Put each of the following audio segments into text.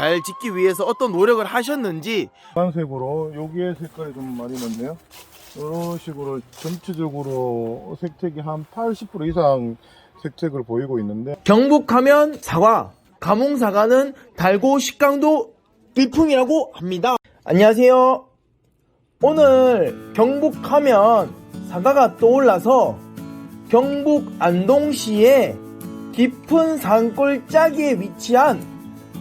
잘 짓기 위해서 어떤 노력을 하셨는지 파란색으로 여기에 색깔이 좀 많이 넣네요. 이런 식으로 전체적으로 색택이 한 80% 이상 색택을 보이고 있는데 경북하면 사과, 가몽 사과는 달고 식감도 일품이라고 합니다. 안녕하세요. 오늘 경북하면 사과가 떠올라서 경북 안동시의 깊은 산골짜기에 위치한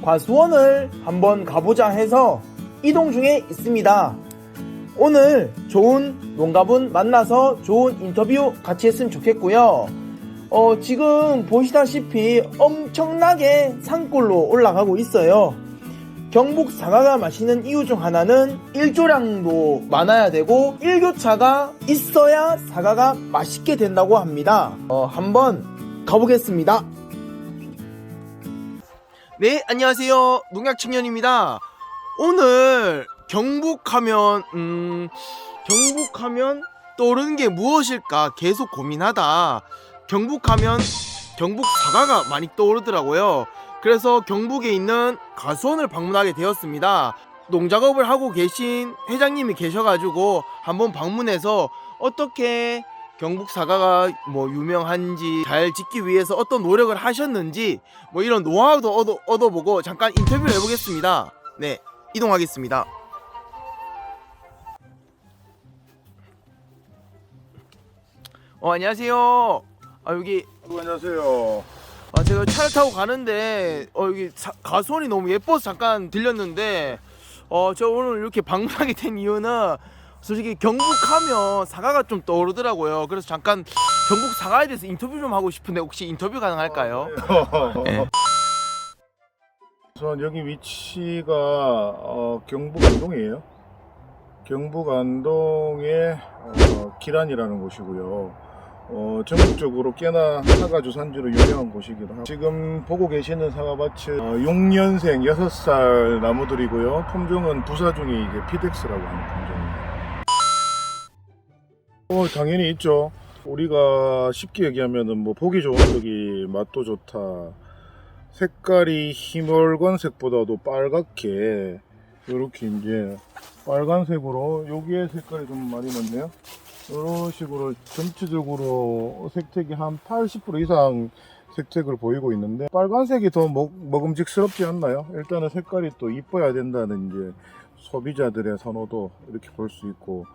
과수원을 한번 가보자 해서 이동 중에 있습니다. 오늘 좋은 농가분 만나서 좋은 인터뷰 같이 했으면 좋겠고요. 어, 지금 보시다시피 엄청나게 산골로 올라가고 있어요. 경북 사과가 맛있는 이유 중 하나는 일조량도 많아야 되고 일교차가 있어야 사과가 맛있게 된다고 합니다. 어, 한번 가보겠습니다. 네, 안녕하세요. 농약 청년입니다. 오늘 경북하면 음, 경북하면 떠오르는 게 무엇일까 계속 고민하다 경북하면 경북 사과가 많이 떠오르더라고요. 그래서 경북에 있는 가수원을 방문하게 되었습니다. 농작업을 하고 계신 회장님이 계셔가지고 한번 방문해서 어떻게 경북 사과가 뭐 유명한지 잘 짓기 위해서 어떤 노력을 하셨는지 뭐 이런 노하우도 얻어, 얻어보고 잠깐 인터뷰를 해보겠습니다. 네, 이동하겠습니다. 어, 안녕하세요. 아, 여기 아이고, 안녕하세요. 아 제가 차를 타고 가는데 어 여기 사- 가수원이 너무 예뻐서 잠깐 들렸는데 어 저 오늘 이렇게 방문하게 된 이유는 솔직히 경북하면 사과가 좀 떠오르더라고요. 그래서 잠깐 경북 사과에 대해서 인터뷰 좀 하고 싶은데 혹시 인터뷰 가능할까요? 네. 우선 여기 위치가 어, 경북 안동이에요. 경북 안동의 어, 기란이라는 곳이고요. 어, 전국적으로 꽤나 사과 주산지로 유명한 곳이기도 하고 지금 보고 계시는 사과밭은 어, 6년생 6살 나무들이고요. 품종은 부사 중에 이제 피덱스라고 하는 품종입니다. 어, 당연히 있죠. 우리가 쉽게 얘기하면은 뭐 보기 좋은 쪽이 맛도 좋다. 색깔이 희멀건색보다도 빨갛게 이렇게 이제 빨간색으로 여기에 색깔이 좀 많이 넣네요. 이런 식으로 전체적으로 색택이 한 80% 이상 색택을 보이고 있는데 빨간색이 더 먹, 먹음직스럽지 않나요? 일단은 색깔이 또 이뻐야 된다는 이제 소비자들의 선호도 이렇게 볼 수 있고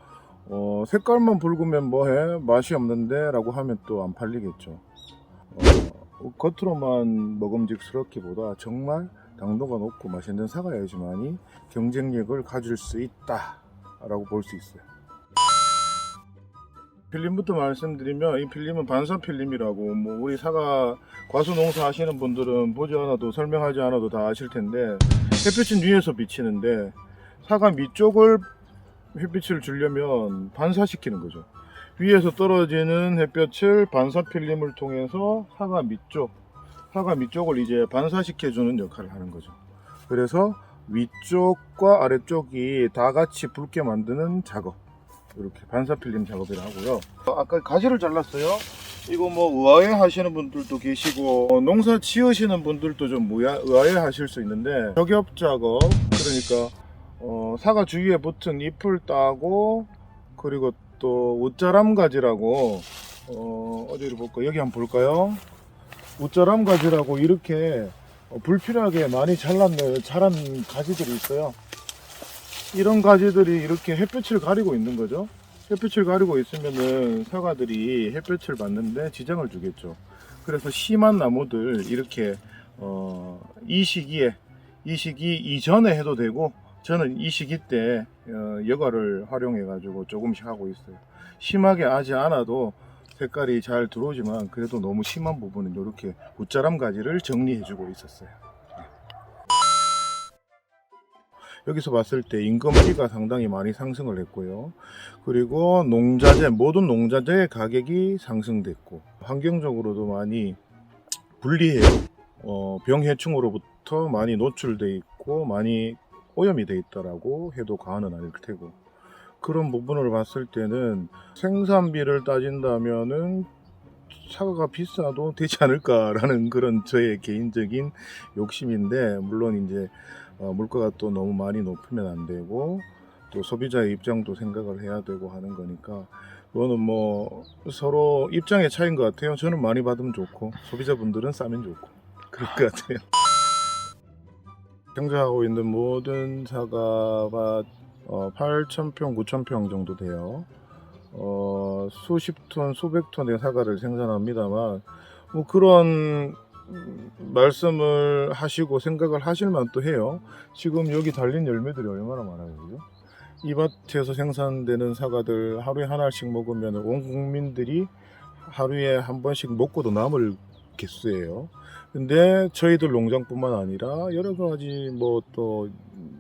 어, 색깔만 붉으면 뭐해 맛이 없는데 라고 하면 또 안 팔리겠죠. 어, 겉으로만 먹음직스럽기보다 정말 당도가 높고 맛있는 사과여야지만이 경쟁력을 가질 수 있다 라고 볼 수 있어요. 필름부터 말씀드리면 이 필름은 반사 필름이라고 뭐 우리 사과 과수 농사 하시는 분들은 보지 않아도 설명하지 않아도 다 아실 텐데 햇빛은 위에서 비치는데 사과 밑쪽을 햇빛을 주려면 반사시키는 거죠. 위에서 떨어지는 햇볕을 반사 필름을 통해서 사과 밑쪽, 사과 밑쪽을 이제 반사시켜주는 역할을 하는 거죠. 그래서 위쪽과 아래쪽이 다 같이 붉게 만드는 작업. 이렇게 반사 필름 작업을 하고요. 아까 가지를 잘랐어요. 이거 뭐 의아해 하시는 분들도 계시고 어, 농사 지으시는 분들도 좀 의아- 의아해 하실 수 있는데 저겹 작업 그러니까 어, 사과 주위에 붙은 잎을 따고 그리고 또 웃자람 가지라고 어, 어디를 볼까 여기 한번 볼까요? 웃자람 가지라고 이렇게 어, 불필요하게 많이 잘랐 자란 가지들이 있어요. 이런 가지들이 이렇게 햇빛을 가리고 있는 거죠. 햇빛을 가리고 있으면은 사과들이 햇빛을 받는데 지장을 주겠죠. 그래서 심한 나무들 이렇게 어, 이 시기에 이 시기 이전에 해도 되고 저는 이 시기 때 어, 여과를 활용해 가지고 조금씩 하고 있어요. 심하게 하지 않아도 색깔이 잘 들어오지만 그래도 너무 심한 부분은 이렇게 웃자람 가지를 정리해 주고 있었어요. 여기서 봤을 때 인건비가 상당히 많이 상승을 했고요. 그리고 농자재, 모든 농자재의 가격이 상승됐고, 환경적으로도 많이 불리해요. 어, 병해충으로부터 많이 노출돼 있고, 많이 오염이 돼 있다라고 해도 과언은 아닐 테고. 그런 부분을 봤을 때는 생산비를 따진다면은 사과가 비싸도 되지 않을까라는 그런 저의 개인적인 욕심인데, 물론 이제 어, 물가가 또 너무 많이 높으면 안 되고 또 소비자의 입장도 생각을 해야 되고 하는 거니까 그거는 뭐 서로 입장의 차이인 것 같아요. 저는 많이 받으면 좋고 소비자분들은 싸면 좋고 그럴 것 같아요. 경작하고 있는 모든 사과가 어, 8,000평, 9,000평 정도 돼요. 어, 수십 톤, 수백 톤의 사과를 생산합니다만 뭐 그런 음, 말씀을 하시고 생각을 하실만 또 해요. 지금 여기 달린 열매들이 얼마나 많아요? 이 밭에서 생산되는 사과들 하루에 하나씩 먹으면 온 국민들이 하루에 한 번씩 먹고도 남을 개수예요. 근데 저희들 농장뿐만 아니라 여러 가지 뭐 또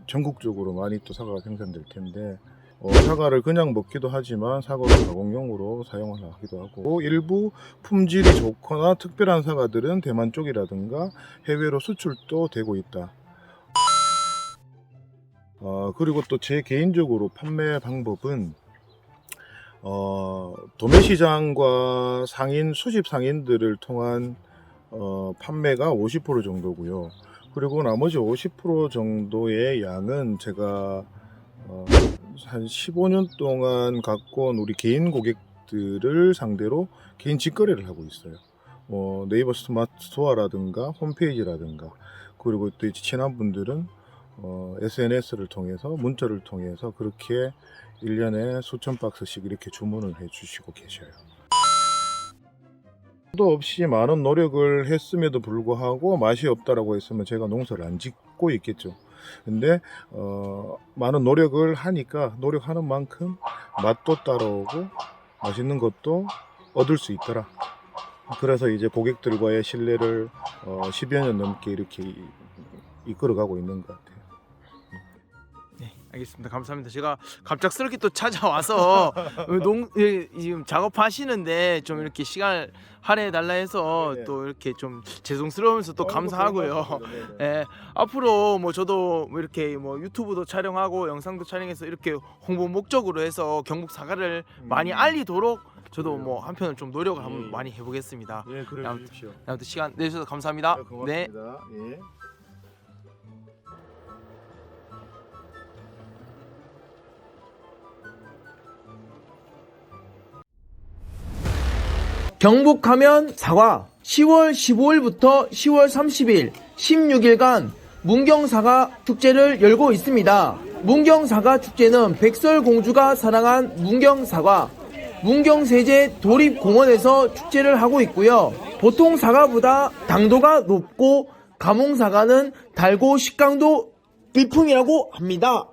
전국적으로 많이 또 사과가 생산될 텐데 어, 사과를 그냥 먹기도 하지만 사과를 가공용으로 사용을 하기도 하고 일부 품질이 좋거나 특별한 사과들은 대만 쪽이라든가 해외로 수출도 되고 있다. 어, 그리고 또 제 개인적으로 판매 방법은 어, 도매 시장과 상인 수집 상인들을 통한 어, 판매가 50% 정도고요. 그리고 나머지 50% 정도의 양은 제가 어, 한 15년 동안 갖고 온 우리 개인 고객들을 상대로 개인 직거래를 하고 있어요. 뭐 네이버 스마트 스토어라든가 홈페이지라든가 그리고 또 친한 분들은 어, SNS를 통해서 문자를 통해서 그렇게 1년에 수천 박스씩 이렇게 주문을 해 주시고 계셔요. 도 없이 많은 노력을 했음에도 불구하고 맛이 없다라고 했으면 제가 농사를 안 짓고 있겠죠. 근데 어, 많은 노력을 하니까 노력하는 만큼 맛도 따라오고 맛있는 것도 얻을 수 있더라. 그래서 이제 고객들과의 신뢰를 어, 10여 년 넘게 이렇게 이- 이끌어가고 있는 것 같아요. 네, 알겠습니다. 감사합니다. 제가 갑작스럽게 또 찾아와서 농 예, 지금 작업하시는데 좀 이렇게 시간 할애해 달라 해서 네네. 또 이렇게 좀 죄송스러우면서 또 어, 뭐 감사하고요. 같아요. 네네. 예, 앞으로 뭐 저도 뭐 이렇게 뭐 유튜브도 촬영하고 영상도 촬영해서 이렇게 홍보 목적으로 해서 경북 사과를 많이 음. 알리도록 저도. 뭐 한편은 좀 노력을 예, 한번 예. 많이 해보겠습니다. 예, 그래 아무튼- 주십시오. 아무튼 시간 내주셔서 감사합니다. 네, 네. 고맙습니다. 예. 경북하면 사과 10월 15일부터 10월 30일 16일간 문경사과 축제를 열고 있습니다. 문경사과 축제는 백설공주가 사랑한 문경사과 문경세제 도립공원에서 축제를 하고 있고요. 보통 사과보다 당도가 높고 가몽사과는 달고 식감도 일품이라고 합니다.